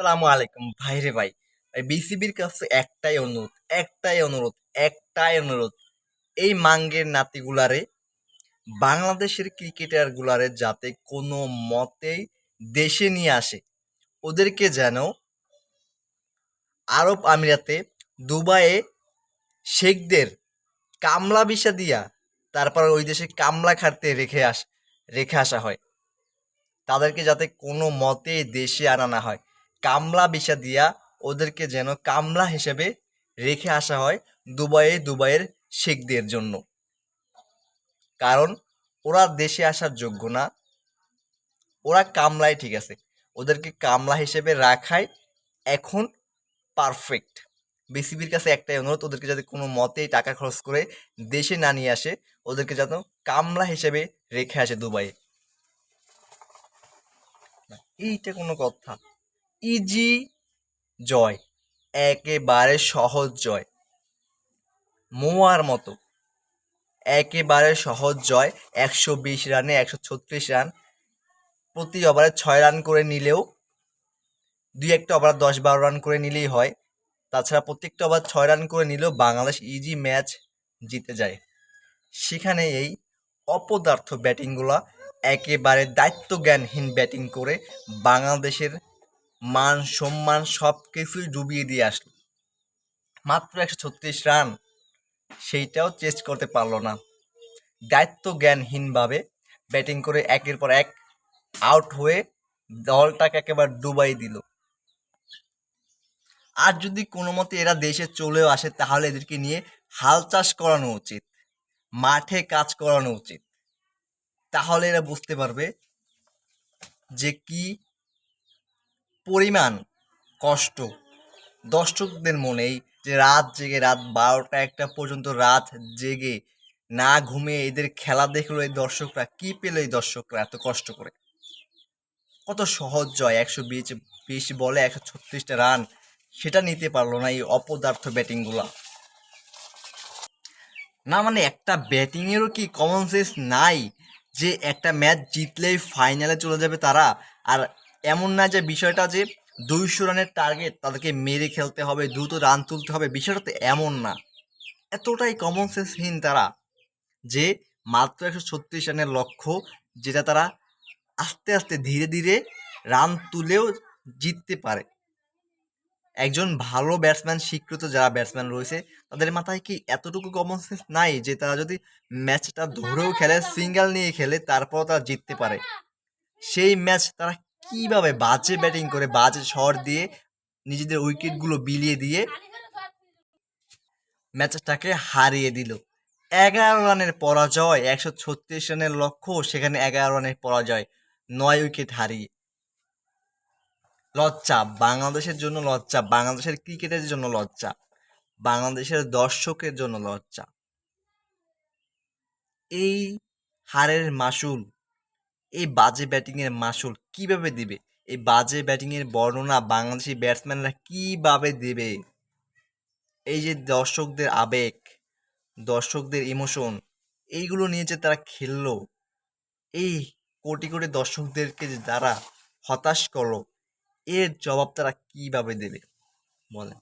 আসসালামু আলাইকুম। ভাই ভাই বিসিবির কাছে একটাই অনুরোধ একটাই অনুরোধ একটাই অনুরোধ। এই মাঙ্গের নাতিগুলারে, বাংলাদেশের ক্রিকেটার গুলারে যাতে কোনো মতেই দেশে নিয়ে আসে, ওদেরকে যেন আরব আমিরাতে দুবাইয়ে শেখদের কামলা ভিসা দিয়া তারপর ওই দেশে কামলা খাটতে রেখে আস, রেখে আসা হয়। তাদেরকে যাতে কোনো মতে দেশে আনা না হয়। কামলা ভিসা দিয়া ওদেরকে যেন কামলা হিসেবে রেখে আসা হয় দুবাইয়ে দুবাইয়ের শেখদের জন্য। কারণ ওরা দেশে আসার যোগ্য না। ওরা কামলাই ঠিক আছে। ওদেরকে কামলা হিসেবে রাখাই এখন পারফেক্ট বিসিবির কাছে একটাই অনুরোধ, ওদেরকে যাতে কোনো মতেই টাকা খরচ করে দেশে না নিয়ে আসে, ওদেরকে যেন কামলা হিসেবে রেখে আসে দুবাইয়ে। এইটা কোনো কথা। ইজি জয়, একেবারে সহজ জয়। মোয়ার মতো, একেবারে সহজ জয়, একশো বিশ রানে একশো ছত্রিশ রান। প্রতি ওভারে ছয় রান করে নিলেও দুই একটা ওভার দশ বারো রান করে নিলেই হয়। তাছাড়া প্রত্যেকটা ওভার ছয় রান করে নিলেও বাংলাদেশ ইজি ম্যাচ জিতে যায়। সেখানে এই অপদার্থ ব্যাটিংগুলা একেবারে দায়িত্ব জ্ঞানহীন ব্যাটিং করে বাংলাদেশের মান, সম্মান সব কিছুই ডুবিয়ে দিয়ে আসলো। মাত্র একশো ছত্রিশ রান, সেইটাও চেস্ট করতে পারল না। দায়িত্ব জ্ঞানহীনভাবে ব্যাটিং করে একের পর এক আউট হয়ে দলটাকে একেবারে ডুবাই দিল। আর যদি কোনো মতে এরা দেশে চলেও আসে, তাহলে এদেরকে নিয়ে হাল চাষ করানো উচিত, মাঠে কাজ করানো উচিত। তাহলে এরা বুঝতে পারবে যে কি পরিমাণ কষ্ট দর্শকদের মনেই যে রাত জেগে রাত বারোটা একটা পর্যন্ত রাত জেগে না ঘুমিয়ে এদের খেলা দেখল এই দর্শকরা, কি পেল এই দর্শকরা এত কষ্ট করে? কত সহজ জয়, একশো বিশ বিশ বলে একশো ছত্রিশটা রান, সেটা নিতে পারল না এই অপদার্থ ব্যাটিংগুলা। না মানে একটা ব্যাটিংয়েরও কি কমন সেন্স নাই যে একটা ম্যাচ জিতলেই ফাইনালে চলে যাবে তারা? আর এমন না যে বিষয়টা যে দুইশো রানের টার্গেট তাদেরকে মেরে খেলতে হবে, দ্রুত রান তুলতে হবে, বিষয়টা তো এমন না। এতটাই কমন সেন্সহীন তারা যে মাত্র একশো ছত্রিশ রানের লক্ষ্য যেটা তারা আস্তে আস্তে ধীরে ধীরে রান তুলেও জিততে পারে। একজন ভালো ব্যাটসম্যান স্বীকৃত যারা ব্যাটসম্যান রয়েছে, তাদের মাথায় কি এতটুকু কমন সেন্স নাই যে তারা যদি ম্যাচটা ধরেও খেলে সিঙ্গেল নিয়ে খেলে, তারপরও তারা জিততে পারে? সেই ম্যাচ তারা কীভাবে বাজে ব্যাটিং করে বাজে শট দিয়ে নিজেদের উইকেটগুলো বিলিয়ে দিয়ে ম্যাচটাকে হারিয়ে দিল। এগারো রানের পরাজয়, একশো ছত্রিশ রানের লক্ষ্য, সেখানে এগারো রানের পরাজয়, নয় উইকেট হারিয়ে। লজ্জা, বাংলাদেশের জন্য লজ্জা, বাংলাদেশের ক্রিকেটের জন্য লজ্জা, বাংলাদেশের দর্শকের জন্য লজ্জা। এই হারের মাসুল এই বাজে ব্যাটিংয়ের মাসুল কীভাবে দিবে? এই বাজে ব্যাটিংয়ের বর্ণনা বাংলাদেশি ব্যাটসম্যানরা কীভাবে দেবে? এই যে দর্শকদের আবেগ, দর্শকদের ইমোশন, এইগুলো নিয়ে যে তারা খেললো, এই কোটি কোটি দর্শকদেরকে যে তারা হতাশ করল, এর জবাব তারা কীভাবে দেবে? বলেন।